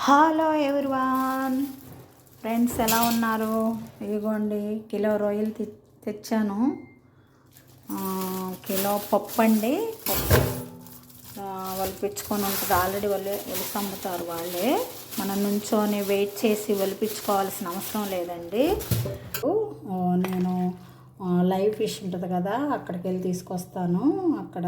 Hello everyone friends ఎలా ఉన్నారు? ఇదిగోండి కిలో రొయ్యలు తె తెచ్చాను. కిలో పప్పు అండి పప్పు ఆ, వాళ్ళు పిచ్చుకొని ఉంటుంది. ఆల్రెడీ వాళ్ళే ఒలిసి అమ్ముతారు వాళ్ళే. మనం నుంచోని వెయిట్ చేసి ఒలిపించుకోవాల్సిన అవసరం లేదండి. నేను లైవ్ ఫిష్ ఉంటుంది కదా అక్కడికి వెళ్ళి తీసుకొస్తాను. అక్కడ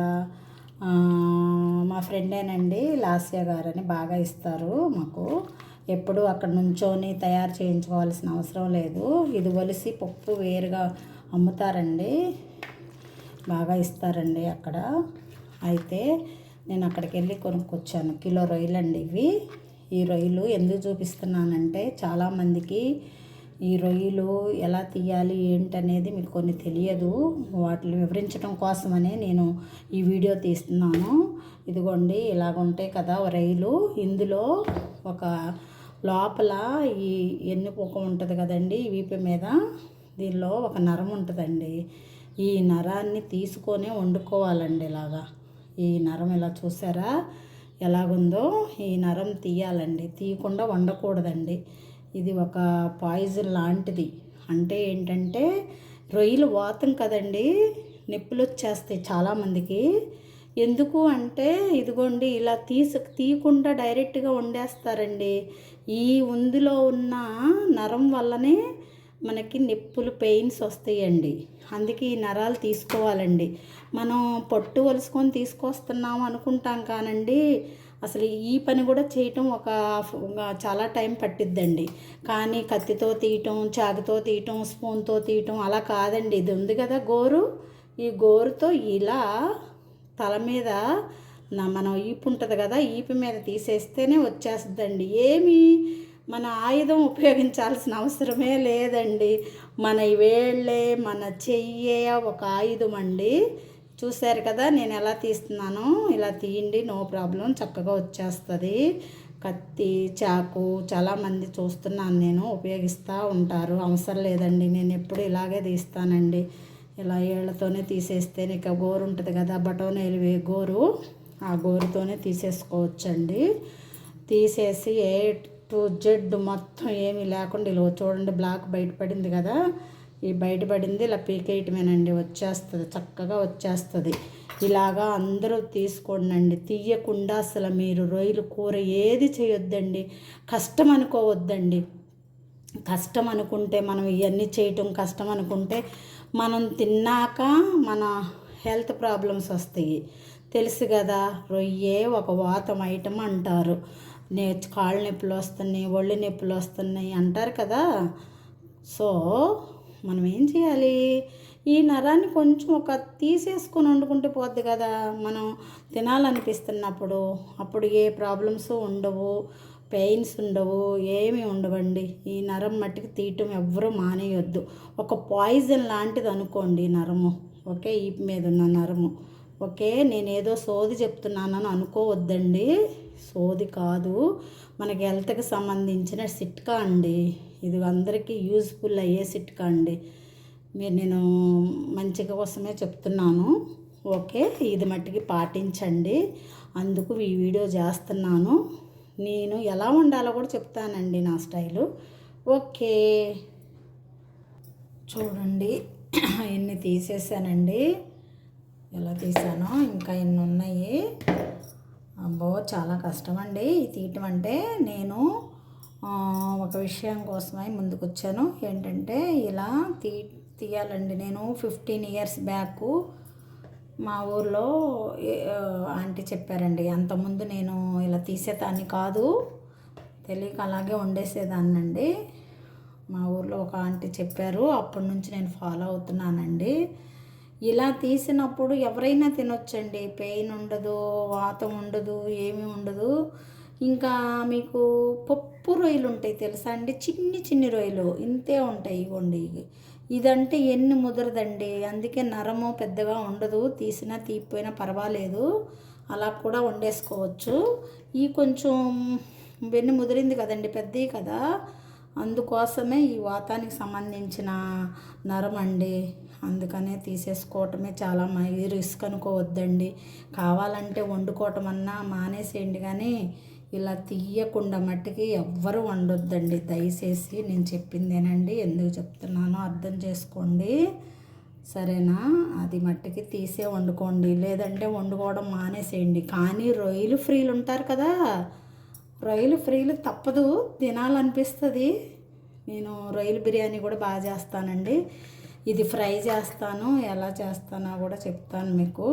మా ఫ్రెండేనండి లాస్య గారని బాగా ఇస్తారు మాకు. ఎప్పుడు అక్కడ నుంచొని తయారు చేయించుకోవాల్సిన అవసరం లేదు. ఇది ఒలిసి పప్పు వేరుగా అమ్ముతారండి. బాగా ఇస్తారండి అక్కడ. అయితే నేను అక్కడికి వెళ్ళి కొనుక్కొచ్చాను. కిలో రొయ్యలు అండి ఇవి. ఈ రొయ్యలు ఎందుకు చూపిస్తున్నానంటే చాలామందికి ఈ రొయ్యలు ఎలా తీయాలి ఏంటనేది మీకు కొన్ని తెలియదు. వాటిని వివరించడం కోసమనే నేను ఈ వీడియో తీస్తున్నాను. ఇదిగోండి ఇలాగుంటాయి కదా రొయ్యలు. ఇందులో ఒక లోపల ఈ ఎన్నుపోక ఉంటుంది కదండి ఈ వీపు మీద దీనిలో ఒక నరం ఉంటుందండి. ఈ నరాన్ని తీసుకొని వండుకోవాలండి ఇలాగా. ఈ నరం ఇలా చూసారా? ఎలాగుందో? ఈ నరం తీయాలండి. తీయకుండా వండకూడదండి. ఇది ఒక పాయిజన్ లాంటిది. అంటే ఏంటంటే రొయ్యలు వాతం కదండి నొప్పులు వచ్చేస్తాయి చాలామందికి. ఎందుకు అంటే ఇదిగోండి ఇలా తీసు తీయకుండా డైరెక్ట్గా వండేస్తారండి. ఈ ఉందిలో ఉన్న నరం వల్లనే మనకి నొప్పులు పెయిన్స్ వస్తాయండి. అందుకే ఈ నరాలు తీసుకోవాలండి. మనం పొట్టు వలుసుకొని తీసుకొస్తున్నాం అనుకుంటాం కానండి అసలు ఈ పని కూడా చేయటం ఒక చాలా టైం పట్టిద్దండి. కానీ కత్తితో తీయటం చాకుతో తీయటం స్పూన్తో తీయటం అలా కాదండి. ఇది ఉంది కదా గోరు. ఈ గోరుతో ఇలా తల మీద మనం ఈపు ఉంటుంది కదా ఈపు మీద తీసేస్తేనే వచ్చేస్తుందండి. ఏమి మన ఆయుధం ఉపయోగించాల్సిన అవసరమే లేదండి. మన వేళ్ళే మన చెయ్యే ఒక ఆయుధం అండి. చూశారు కదా నేను ఎలా తీస్తున్నానో ఇలా తీయండి నో ప్రాబ్లం చక్కగా వచ్చేస్తుంది. కత్తి చాకు చాలామంది చూస్తున్నాను నేను ఉపయోగిస్తూ ఉంటారు. అవసరం లేదండి నేను ఎప్పుడు ఇలాగే తీస్తానండి. ఇలా ఏళ్ళతోనే తీసేస్తే ఇక గోరు ఉంటుంది కదా బటోనేలు వే గోరు ఆ గోరుతోనే తీసేసుకోవచ్చండి. తీసేసి ఏ టు జెడ్ మొత్తం ఏమీ లేకుండా ఇలా చూడండి బ్లాక్ బయటపడింది కదా ఈ బయటపడింది ఇలా పీకేయటమేనండి వచ్చేస్తుంది చక్కగా వచ్చేస్తుంది. ఇలాగా అందరూ తీసుకోండి తీయకుండా అసలు మీరు రొయ్యలు కూర ఏది చేయొద్దండి. కష్టం అనుకోవద్దండి. కష్టం అనుకుంటే మనం ఇవన్నీ చేయటం కష్టం అనుకుంటే మనం తిన్నాక మన హెల్త్ ప్రాబ్లమ్స్ వస్తాయి. తెలుసు కదా రొయ్యే ఒక వాతం ఐటమ్ అంటారు. నే కాళ్ళ నొప్పులు వస్తున్నాయి ఒళ్ళు నొప్పులు వస్తున్నాయి అంటారు కదా. సో మనం ఏం చేయాలి? ఈ నరాన్ని కొంచెం ఒక తీసేసుకొని వండుకుంటే పోద్ది కదా. మనం తినాలనిపిస్తున్నప్పుడు అప్పుడు ఏ ప్రాబ్లమ్స్ ఉండవు పెయిన్స్ ఉండవు ఏమీ ఉండవండి. ఈ నరం మట్టికి తీయటం ఎవ్వరూ మానేయొద్దు. ఒక పాయిజన్ లాంటిది అనుకోండి నరము. ఓకే? ఈ మీద ఉన్న నరము. ఓకే? నేనేదో సోది చెప్తున్నానని అనుకోవద్దండి. సోది కాదు. మనకి హెల్త్కి సంబంధించిన సిట్కా అండి. ఇది అందరికీ యూజ్ఫుల్ అయ్యే సిట్కా అండి. మీరు నేను మంచిగా కోసమే చెప్తున్నాను. ఓకే? ఇది మట్టికి పాటించండి. అందుకు ఈ వీడియో చేస్తున్నాను. నేను ఎలా ఉండాలో కూడా చెప్తానండి నా స్టైలు. ఓకే? చూడండి. ఎన్ని తీసేసానండి. ఎలా తీసానో ఇంకా ఎన్ని ఉన్నాయి? అబ్బో చాలా కష్టం అండి తీయటం అంటే నేను ఒక విషయం కోసమై ముందుకు వచ్చాను ఏంటంటే ఇలా తీ తీయాలండి. నేను ఫిఫ్టీన్ ఇయర్స్ బ్యాక్ మా ఊర్లో ఆంటీ చెప్పారండి. అంతకుముందు నేను ఇలా తీసేదాన్ని కాదు. తెలియక అలాగే వండేసేదాన్నండి. మా ఊర్లో ఒక ఆంటీ చెప్పారు. అప్పటి నుంచి నేను ఫాలో అవుతున్నానండి. ఇలా తీసినప్పుడు ఎవరైనా తినొచ్చండి. పెయిన్ ఉండదు వాతం ఉండదు ఏమీ ఉండదు. ఇంకా మీకు పప్పు రొయ్యలు ఉంటాయి తెలుసా అండి? చిన్ని చిన్ని రొయ్యలు ఇంతే ఉంటాయి ఇవ్వండి. ఇదంటే ఎన్ని ముదరదండి. అందుకే నరము పెద్దగా ఉండదు. తీసినా తీపిపోయినా పర్వాలేదు. అలా కూడా వండేసుకోవచ్చు. ఈ కొంచెం వెన్ను ముదిరింది కదండి పెద్దవి కదా. అందుకోసమే ఈ వాతానికి సంబంధించిన నరం అండి అందుకనే తీసేసుకోవటమే చాలా మ- రిస్క్ అనుకోవద్దండి. కావాలంటే వండుకోవటం అన్నా మానేసేయండి కానీ ఇలా తీయకుండా మట్టికి ఎవ్వరు వండొద్దండి. దయచేసి నేను చెప్పిందేనండి. ఎందుకు చెప్తున్నానో అర్థం చేసుకోండి. సరేనా? అది మట్టికి తీసే వండుకోండి. లేదంటే వండుకోవడం మానేసేయండి. కానీ రొయ్యలు ఫ్రీలు ఉంటారు కదా. రొయ్యలు ఫ్రీలు తప్పదు. తినాలనిపిస్తుంది. నేను రొయ్యల బిర్యానీ కూడా బాగా చేస్తానండి. ఇది ఫ్రై చేస్తాను ఎలా చేస్తానో కూడా చెప్తాను మీకు.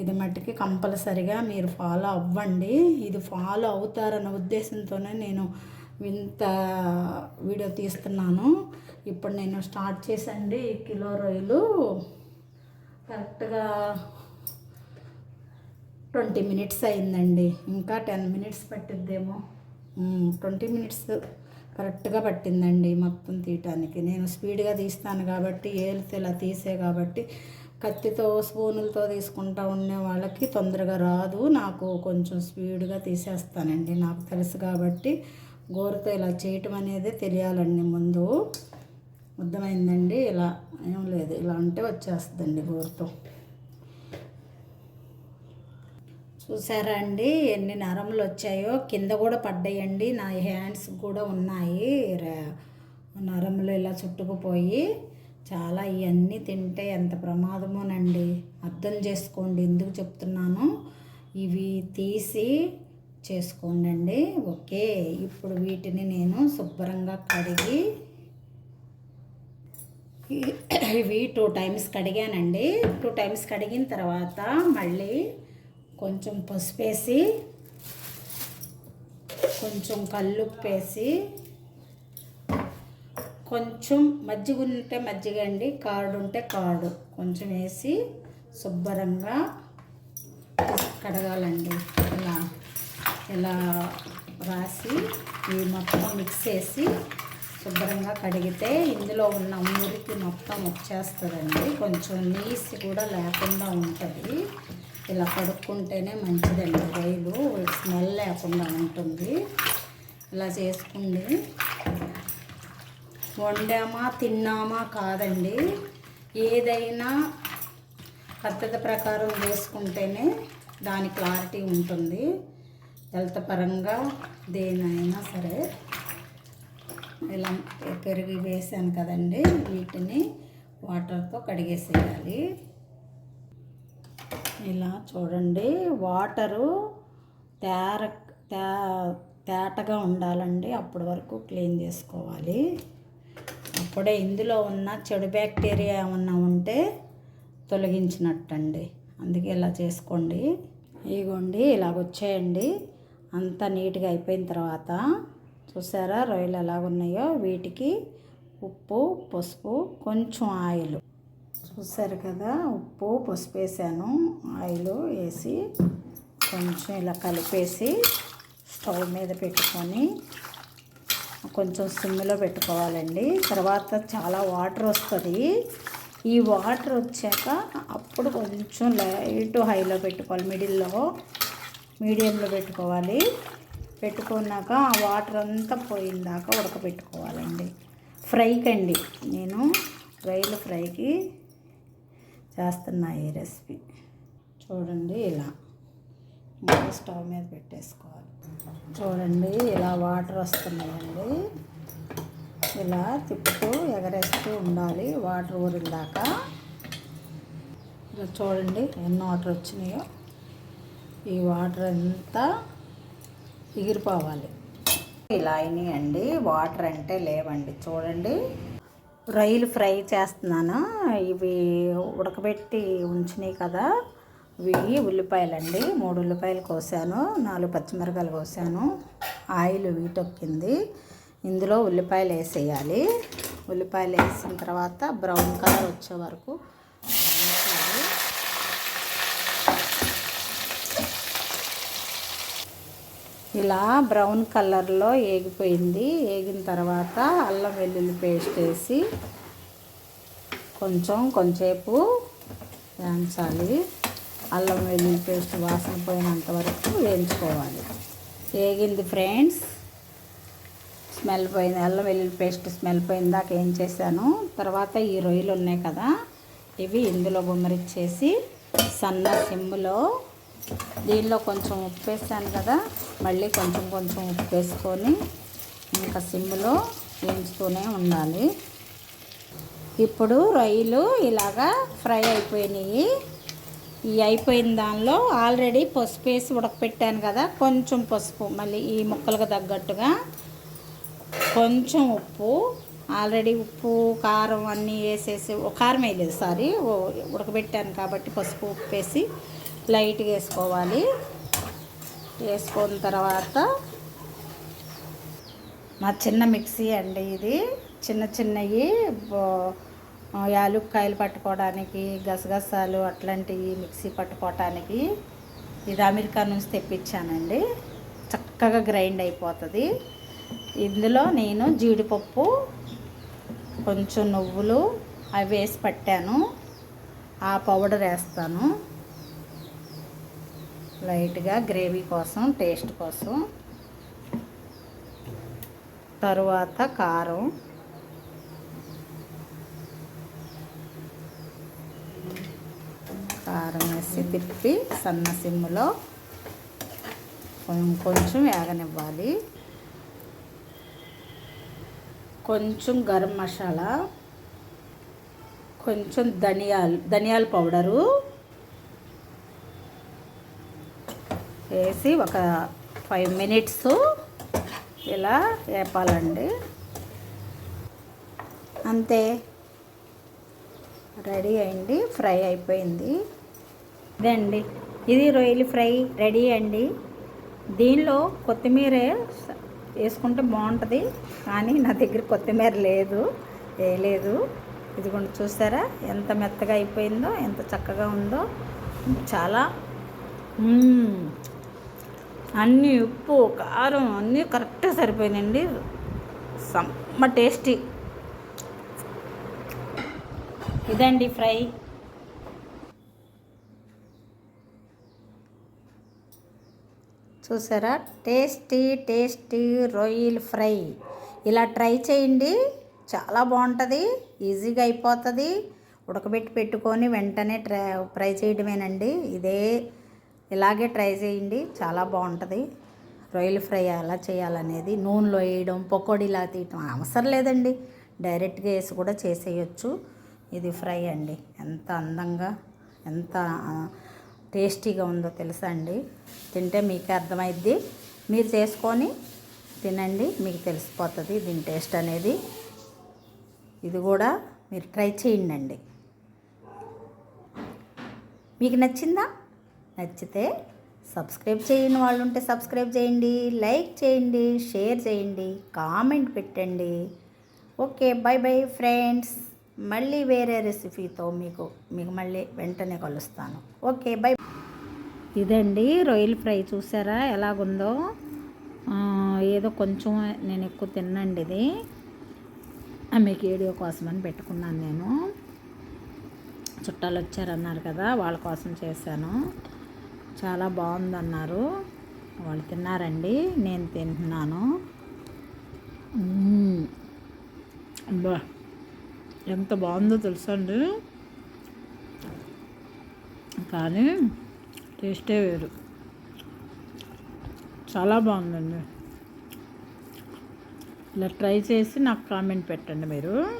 ఇది మట్టుకి కంపల్సరిగా మీరు ఫాలో అవ్వండి. ఇది ఫాలో అవుతారన్న ఉద్దేశంతోనే నేను ఇంత వీడియో తీస్తున్నాను. ఇప్పుడు నేను స్టార్ట్ చేసండి కిలో రొయ్యలు. కరెక్ట్గా ట్వంటీ మినిట్స్ అయిందండి. ఇంకా టెన్ మినిట్స్ పట్టిద్దేమో. ట్వంటీ మినిట్స్ కరెక్ట్గా పట్టిందండి మొత్తం తీయటానికి. నేను స్పీడ్గా తీస్తాను కాబట్టి ఏలితే ఇలా తీసే కాబట్టి కత్తితో స్పూనులతో తీసుకుంటా ఉండే వాళ్ళకి తొందరగా రాదు. నాకు కొంచెం స్పీడ్గా తీసేస్తానండి. నాకు తెలుసు కాబట్టి గోరుతో ఇలా చేయటం అనేది తెలియాలండి ముందు. అర్థమైందండి? ఇలా ఏం లేదు. ఇలా అంటే వచ్చేస్తుందండి గోరుతో. చూసారా అండి? ఎన్ని నరములు వచ్చాయో. కింద కూడా పడ్డాయండి. నా హ్యాండ్స్ కూడా ఉన్నాయి. నరములు ఇలా చుట్టుకుపోయి. చాలా ఇవన్నీ తింటే ఎంత ప్రమాదమోనండి. అర్థం చేసుకోండి. ఎందుకు చెప్తున్నాను? ఇవి తీసి చేసుకోండి ఓకే. ఇప్పుడు వీటిని నేను శుభ్రంగా కడిగి ఇవి టూ టైమ్స్ కడిగానండి. టూ టైమ్స్ కడిగిన తర్వాత మళ్ళీ కొంచెం పసుపు వేసి కొంచెం కల్లుప్పు వేసి కొంచెం మజ్జిగ ఉంటే మజ్జిగ అండి కార్డు ఉంటే కాడు. కొంచెం వేసి శుభ్రంగా కడగాలండి. ఇలా ఇలా రాసి ఈ మొత్తం మిక్స్ చేసి శుభ్రంగా కడిగితే ఇందులో ఉన్న మురికి మొత్తం వచ్చేస్తుందండి. కొంచెం నీసి కూడా లేకుండా ఉంటుంది. ఇలా కడుక్కుంటేనే మంచిదండి. రైలు స్మెల్ లేకుండా ఉంటుంది. ఇలా చేసుకోండి. వండామా తిన్నామా కాదండి. ఏదైనా పద్ధతి ప్రకారం చేసుకుంటేనే దాని క్లారిటీ ఉంటుంది. హెల్త్ పరంగా దేనైనా సరే. ఇలా పెరిగి వేసాను కదండి. వీటిని వాటర్తో కడిగేసేయాలి. ఇలా చూడండి. వాటరు తేర తే తేటగా ఉండాలండి. అప్పటి వరకు క్లీన్ చేసుకోవాలి. అప్పుడే ఇందులో ఉన్న చెడు బ్యాక్టీరియా ఏమన్నా ఉంటే తొలగించినట్టండి. అందుకే ఇలా చేసుకోండి. ఇగోండి ఇలాగ వచ్చేయండి. అంతా నీట్గా అయిపోయిన తర్వాత చూసారా రొయ్యలు ఎలాగున్నాయో? వీటికి ఉప్పు పసుపు కొంచెం ఆయిల్. చూసారు కదా ఉప్పు పసుపు వేసాను. ఆయిల్ వేసి కొంచెం ఇలా కలిపేసి స్టవ్ మీద పెట్టుకొని కొంచెం సిమ్లో పెట్టుకోవాలండి. తర్వాత చాలా వాటర్ వస్తుంది. ఈ వాటర్ వచ్చాక అప్పుడు కొంచెం లైట్ హైలో పెట్టుకోవాలి మిడిల్లో మీడియంలో పెట్టుకోవాలి. పెట్టుకున్నాక ఆ వాటర్ అంతా పోయిందాక ఉడకబెట్టుకోవాలండి ఫ్రైకి అండి నేను రొయ్యల ఫ్రైకి చేస్తున్నా ఈ రెసిపీ. చూడండి ఇలా. మూడు స్టవ్ మీద పెట్టేసుకోవాలి. చూడండి ఇలా వాటర్ వస్తున్నాయండి. ఇలా తిప్పుతూ ఎగరేస్తూ ఉండాలి వాటర్ ఊరిదాకా ఇలా చూడండి ఎన్ని వాటర్ వచ్చినాయో. ఈ వాటర్ అంతా ఎగిరిపోవాలి. ఇలా అయినాయండి. వాటర్ అంటే లేవండి. చూడండి. రొయ్యలు ఫ్రై చేస్తున్నాను. ఇవి ఉడకబెట్టి ఉంచినాయి కదా ఇవి ఉల్లిపాయలండి. మూడు ఉల్లిపాయలు కోసాను నాలుగు పచ్చిమిరకాయలు కోసాను. ఆయిల్ వీటొక్కింది ఇందులో ఉల్లిపాయలు వేసేయాలి. ఉల్లిపాయలు వేసిన తర్వాత బ్రౌన్ కలర్ వచ్చే వరకు వేయించాలి. ఇలా బ్రౌన్ కలర్లో ఏగిపోయింది. ఏగిన తర్వాత అల్లం వెల్లుల్లి పేస్ట్ వేసి కొంచెం కొంచెంసేపు వేయించాలి. అల్లం వెల్లుల్లి పేస్ట్ వాసన పోయినంత వరకు వేయించుకోవాలి. ఏగింది ఫ్రెండ్స్. స్మెల్ పోయింది. అల్లం వెల్లుల్లి పేస్ట్ స్మెల్ పోయిందాక ఏం చేశాను? తర్వాత ఈ రొయ్యలు ఉన్నాయి కదా ఇవి ఇందులో గుమ్మరిచ్చేసి సన్న సిమ్లో దీనిలో కొంచెం ఉప్పు వేసాను కదా మళ్ళీ కొంచెం కొంచెం ఉప్పు వేసుకొని ఇంకా సిమ్లో వేయించుతూనే ఉండాలి. ఇప్పుడు రొయ్యలు ఇలాగా ఫ్రై అయిపోయినాయి. ఈ అయిపోయిన దానిలో ఆల్రెడీ పసుపు వేసి ఉడకపెట్టాను కదా కొంచెం పసుపు మళ్ళీ ఈ ముక్కలకు తగ్గట్టుగా కొంచెం ఉప్పు ఆల్రెడీ ఉప్పు కారం అన్నీ వేసేసి ఓ కారం వేయలేదు సారీ ఉడకబెట్టాను కాబట్టి పసుపు ఉప్పు వేసి లైట్గా వేసుకోవాలి. వేసుకున్న తర్వాత మా చిన్న మిక్సీ అండి ఇది. చిన్న చిన్నవి యాలుక్కాయలు పట్టుకోవడానికి గసగసాలు అట్లాంటివి మిక్సీ పట్టుకోవటానికి ఇది అమెరికా నుంచి తెప్పించానండి. చక్కగా గ్రైండ్ అయిపోతుంది. ఇందులో నేను జీడిపప్పు కొంచెం నువ్వులు అవి వేసి పట్టాను. ఆ పౌడర్ వేస్తాను. లైట్గా గ్రేవీ కోసం టేస్ట్ కోసం. తరువాత కారం. కారం వేసి తిప్పి సన్న సిమ్ములో కొంచెం వేగనివ్వాలి. కొంచెం గరం మసాలా కొంచెం ధనియాలు ధనియాల పౌడరు. వేసి ఒక ఫైవ్ మినిట్స్ ఇలా వేపాలండి. అంతే. రెడీ అయింది ఫ్రై అయిపోయింది. ఇదే అండి ఇది రొయ్యలు ఫ్రై రెడీ అండి. దీనిలో కొత్తిమీర వేసుకుంటే బాగుంటుంది కానీ నా దగ్గర కొత్తిమీర లేదు వేయలేదు. ఇదిగోండి చూసారా? ఎంత మెత్తగా అయిపోయిందో ఎంత చక్కగా ఉందో. చాలా అన్నీ ఉప్పు కారం అన్నీ కరెక్ట్గా సరిపోయినాయండి. సమ్మ టేస్టీ. ఇదండి ఫ్రై. చూసారా? టేస్టీ టేస్టీ రొయ్యలు ఫ్రై. ఇలా ట్రై చేయండి. చాలా బాగుంటుంది. ఈజీగా అయిపోతుంది. ఉడకబెట్టి పెట్టుకొని వెంటనే ట్రై ఫ్రై చేయడమేనండి. ఇదే ఇలాగే ట్రై చేయండి. చాలా బాగుంటుంది. రొయ్యలు ఫ్రై ఎలా చేయాలనేది నూనెలో వేయడం పకోడీలా తీయటం అవసరం లేదండి. డైరెక్ట్గా వేసి కూడా చేసేయచ్చు. ఇది ఫ్రై అండి. ఎంత అందంగా ఎంత టేస్టీగా ఉందో తెలుసా అండి. తింటే మీకే అర్థమైద్ది. మీరు చేసుకొని తినండి మీకు తెలిసిపోతుంది దీని టేస్ట్ అనేది. ఇది కూడా మీరు ట్రై చేయండి అండి మీకు నచ్చిందా? నచ్చితే సబ్స్క్రైబ్ చేయని వాళ్ళు ఉంటే సబ్స్క్రైబ్ చేయండి లైక్ చేయండి షేర్ చేయండి కామెంట్ పెట్టండి. Okay bye bye friends. మళ్ళీ వేరే రెసిపీతో మీకు మీకు మళ్ళీ వెంటనే కలుస్తాను. ఓకే బై ఇదండి రొయ్యల ఫ్రై చూసారా? ఎలాగుందో? ఏదో కొంచెం నేను ఎక్కువ తిన్నండి ఇది. ఆ, మీకు వీడియో అని పెట్టుకున్నాను నేను. చుట్టాలు వచ్చారన్నారు కదా వాళ్ళ కోసం చేశాను. చాలా బాగుందన్నారు. వాళ్ళు తిన్నారండి నేను తింటున్నాను. మ్మ్. అబ్బా ఎంత బాగుందో తెలుసండి. కానీ టేస్టే వేరు. చాలా బాగుందండి. ఇలా ట్రై చేసి నాకు కామెంట్ పెట్టండి మీరు.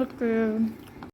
ఓకే.